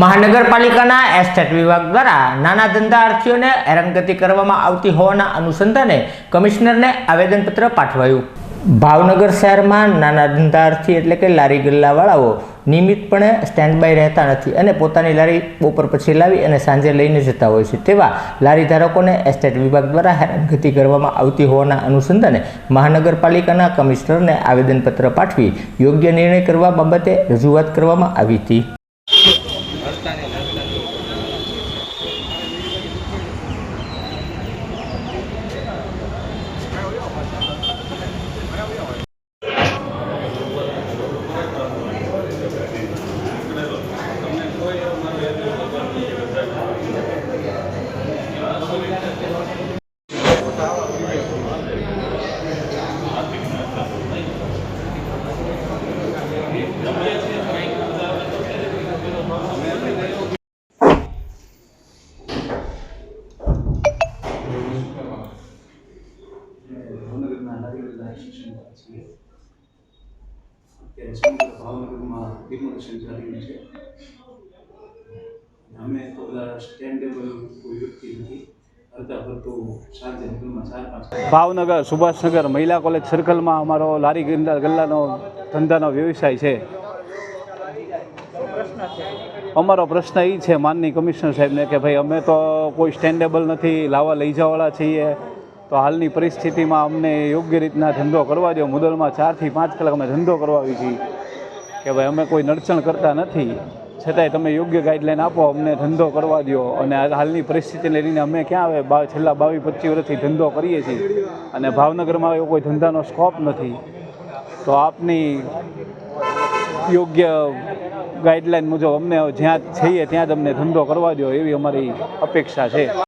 મહાનગરપાલિકાના એસ્ટેટ વિભાગ દ્વારા નાના ધંધાર્થીઓને હેરાનગતિ કરવામાં આવતી હોવાના અનુસંધાને કમિશનરને આવેદનપત્ર પાઠવાયું. ભાવનગર શહેરમાં નાના ધંધાર્થી એટલે કે લારી ગલ્લાવાળાઓ નિયમિતપણે સ્ટેન્ડ બાય રહેતા નથી અને પોતાની લારી બપોર પછી લાવી અને સાંજે લઈને જતા હોય છે તેવા લારી ધારકોને એસ્ટેટ વિભાગ દ્વારા હેરાનગતિ કરવામાં આવતી હોવાના અનુસંધાને મહાનગરપાલિકાના કમિશનરને આવેદનપત્ર પાઠવી યોગ્ય નિર્ણય કરવા બાબતે રજૂઆત કરવામાં આવી હતી. ભાવનગર, સુભાષનગર મહિલા કોલેજ સર્કલમાં અમારો લારી ગલ્લા ગલ્લાનો ધંધાનો વ્યવસાય છે. અમારો પ્રશ્ન એ છે માનની કમિશનર સાહેબને કે ભાઈ અમે તો કોઈ સ્ટેન્ડેબલ નથી લાવવા લઈ જવાવાળા છીએ. તો હાલની પરિસ્થિતિમાં અમને યોગ્ય રીતના ધંધો કરવા દો મુદલમાં ચારથી પાંચ કલાક અમે ધંધો કરવા આવી છીએ કે ભાઈ અમે કોઈ નડચણ કરતા નથી. છતાંય તમે યોગ્ય ગાઈડલાઈન આપો, અમને ધંધો કરવા દો અને હાલની પરિસ્થિતિને લઈને અમે ક્યાં આવે છેલ્લા બાવીસ, પચીસ વર્ષથી ધંધો કરીએ છીએ. અને ભાવનગરમાં એવો કોઈ ધંધાનો સ્કોપ નથી. તો આપની યોગ્ય ગાઈડલાઈન મુજબ અમને જ્યાં છીએ ત્યાં જ અમને ધંધો કરવા દો એવી અમારી અપેક્ષા છે.